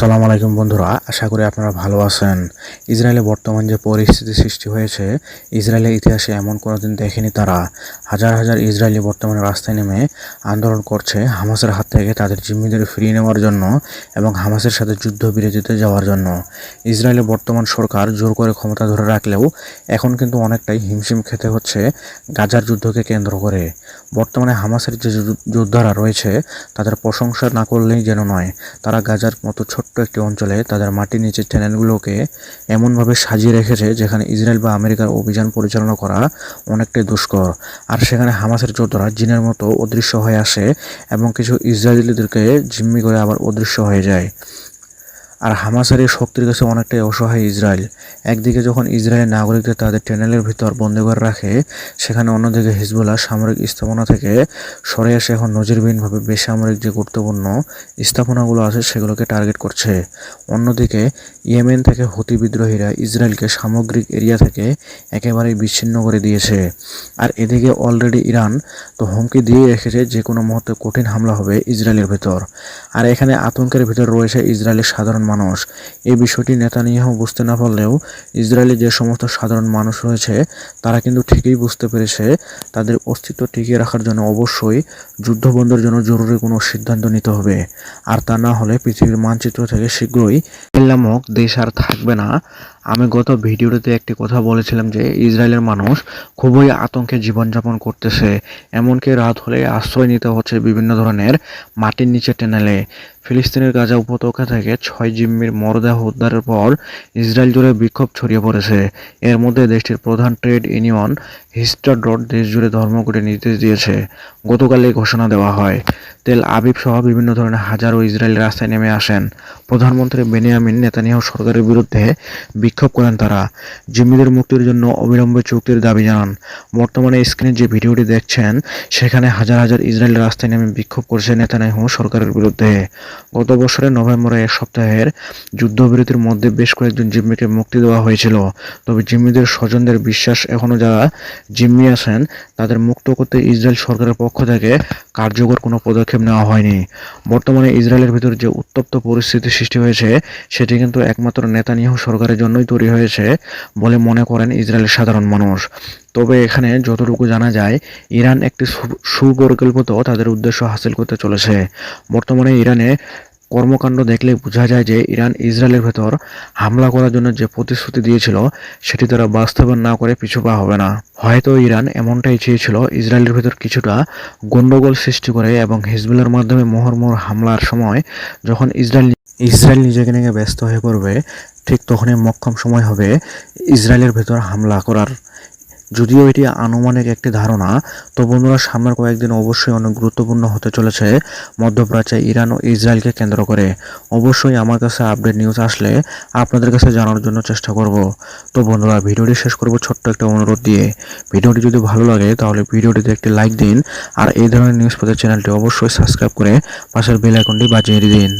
আসসালামু আলাইকুম বন্ধুরা, আশা করি আপনারা ভালো আছেন। ইসরায়েলে বর্তমান যে পরিস্থিতি সৃষ্টি হয়েছে, ইসরায়েলের ইতিহাসে এমন কোনো দিন দেখেনি তারা। হাজার হাজার ইসরায়েলি বর্তমানে রাস্তায় নেমে আন্দোলন করছে হামাসের হাত থেকে তাদের জিম্মিদের ফিরিয়ে নেওয়ার জন্য এবং হামাসের সাথে যুদ্ধ বিরতিতে যাওয়ার জন্য। ইসরায়েলের বর্তমান সরকার জোর করে ক্ষমতা ধরে রাখলেও এখন কিন্তু অনেকটাই হিমশিম খেতে হচ্ছে গাজার যুদ্ধকে কেন্দ্র করে। বর্তমানে হামাসের যে যোদ্ধারা রয়েছে, তাদের প্রশংসা না করলেই যেন নয়, তারা গাজার মতো ছোট্ট একটি অঞ্চলে তাদের মাটির নিচের চ্যানেলগুলোকে এমনভাবে সাজিয়ে রেখেছে যেখানে ইসরায়েল বা আমেরিকার অভিযান পরিচালনা করা অনেকটাই দুষ্কর। আর সেখানে হামাসের যোদ্ধারা জিনের মতো অদৃশ্য হয়ে আসে এবং কিছু ইসরায়েলিদেরকে জিম্মি করে আবার অদৃশ্য হয়ে যায়। আর হামাসের এই শক্তির কাছে অনেকটাই অসহায় ইসরায়েল। একদিকে যখন ইসরায়েলের নাগরিকদের তাদের ট্যানেলের ভিতর বন্দি করে রাখে, সেখানে অন্যদিকে হিজবুল্লাহ সামরিক স্থাপনা থেকে সরে এসে এখন নজিরবিহীনভাবে বেসামরিক যে গুরুত্বপূর্ণ স্থাপনাগুলো আছে, সেগুলোকে টার্গেট করছে। অন্যদিকে ইয়েমেন থেকে হতি বিদ্রোহীরা ইসরায়েলকে সামগ্রিক এরিয়া থেকে একেবারেই বিচ্ছিন্ন করে দিয়েছে। আর এদিকে অলরেডি ইরান তো হুমকি দিয়ে রেখেছে যে কোনো মুহূর্তে কঠিন হামলা হবে ইসরায়েলের ভেতর। আর এখানে আতঙ্কের ভিতর রয়েছে ইসরায়েলের সাধারণ মানুষ। এই বিষয়টি নেতা নেতানিয়াহু বুঝতে না পারলেও ইসরায়েলে যে সমস্ত সাধারণ মানুষ রয়েছে, তারা কিন্তু ঠিকই বুঝতে পেরেছে তাদের অস্তিত্ব টিকিয়ে রাখার জন্য অবশ্যই যুদ্ধ বন্ধের জন্য জরুরি কোনো সিদ্ধান্ত নিতে হবে। আর তা না হলে পৃথিবীর মানচিত্র থেকে শীঘ্রই ইসরায়েল নামক দেশ আর থাকবে না। আমি গত ভিডিওতে একটি কথা বলেছিলাম যে ইসরায়েলের মানুষ খুবই আতঙ্কে জীবনযাপন করতেছে। এমনকি রাত হলে আশ্রয় নিতে হচ্ছে বিভিন্ন ধরনের মাটির নিচে টেনেলে। ফিলিস্তিনের গাজা উপত্যকা থেকে ছয় জিম্মির মরদেহ উদ্ধারের পর ইসরায়েল জুড়ে বিক্ষোভ ছড়িয়ে পড়েছে। এর মধ্যে দেশটির প্রধান ট্রেড ইউনিয়ন হিস্টাড্রট দেশ জুড়ে ধর্মঘটের নির্দেশ দিয়েছে। গতকাল এই ঘোষণা দেওয়া হয়। তেল আবিব সহ বিভিন্ন ধরনের হাজারো ইসরায়েল রাস্তায় নেমে আসেন। প্রধানমন্ত্রী বেনিয়ামিন নেতানিয়াহু সরকারের বিরুদ্ধে বিক্ষোভ করেন তারা। জিম্মিদের মুক্তির জন্য অবিলম্বে চুক্তির দাবি জানান। বর্তমানে স্ক্রিনে যে ভিডিওটি দেখছেন, সেখানে হাজার হাজার ইসরায়েল রাস্তায় নেমে বিক্ষোভ করছে নেতানিয়াহু সরকারের বিরুদ্ধে। গত বছরের নভেম্বরে এক সপ্তাহের যুদ্ধবিরতির মধ্যে বেশ কয়েকজন জিম্মিকে মুক্তি দেওয়া হয়েছিল। তবে জিম্মিদের স্বজনদের বিশ্বাস এখনও যারা জিম্মি আছেন, তাদের মুক্ত করতে ইসরায়েল সরকারের পক্ষ থেকে কার্যকর কোনো পদক্ষেপ নেওয়া হয়নি। বর্তমানে ইসরায়েলের ভিতর যে উত্তপ্ত পরিস্থিতি সৃষ্টি হয়েছে, সেটি কিন্তু একমাত্র নেতানিয়াহু সরকারের জন্যই তৈরি হয়েছে বলে মনে করেন ইসরায়েলের সাধারণ মানুষ। তবে এখানে যতটুকু জানা যায়, ইরান একটি সুপরিকল্পিত তাদের উদ্দেশ্য হাসিল করতে চলেছে। বর্তমানে ইরানে কর্মকাণ্ড দেখলে বোঝা যায় যে ইরান ইসরায়েলের ভেতর হামলা করার জন্য যে প্রতিশ্রুতি দিয়েছিল, সেটি তারা বাস্তবায়ন না করে পিছু পা হবে না। হয়তো ইরান এমনটাই চেয়েছিল, ইসরায়েলের ভেতর কিছুটা গণ্ডগোল সৃষ্টি করে এবং হিজবুলের মাধ্যমে মোহরমোহর হামলার সময় যখন ইসরায়েল ইসরায়েল নিজেকে নিয়ে ব্যস্ত হয়ে পড়বে, ঠিক তখনই মক্ষম সময় হবে ইসরায়েলের ভেতর হামলা করার। যদিও এটি আনুমানিক একটি ধারণা, তো বন্ধুরা সামনের কয়েকদিন অবশ্যই অনেক গুরুত্বপূর্ণ হতে চলেছে মধ্যপ্রাচ্যে ইরান ও ইসরায়েলকে কেন্দ্র করে। অবশ্যই আমার কাছে আপডেট নিউজ আসলে আপনাদের কাছে জানানোর জন্য চেষ্টা করব। তো বন্ধুরা, ভিডিওটি শেষ করব ছোট্ট একটা অনুরোধ দিয়ে। ভিডিওটি যদি ভালো লাগে, তাহলে ভিডিওটিতে একটি লাইক দিন আর এই ধরনের নিউজ পেতে চ্যানেলটি অবশ্যই সাবস্ক্রাইব করে পাশের বেল আইকনটি বাজিয়ে দিন।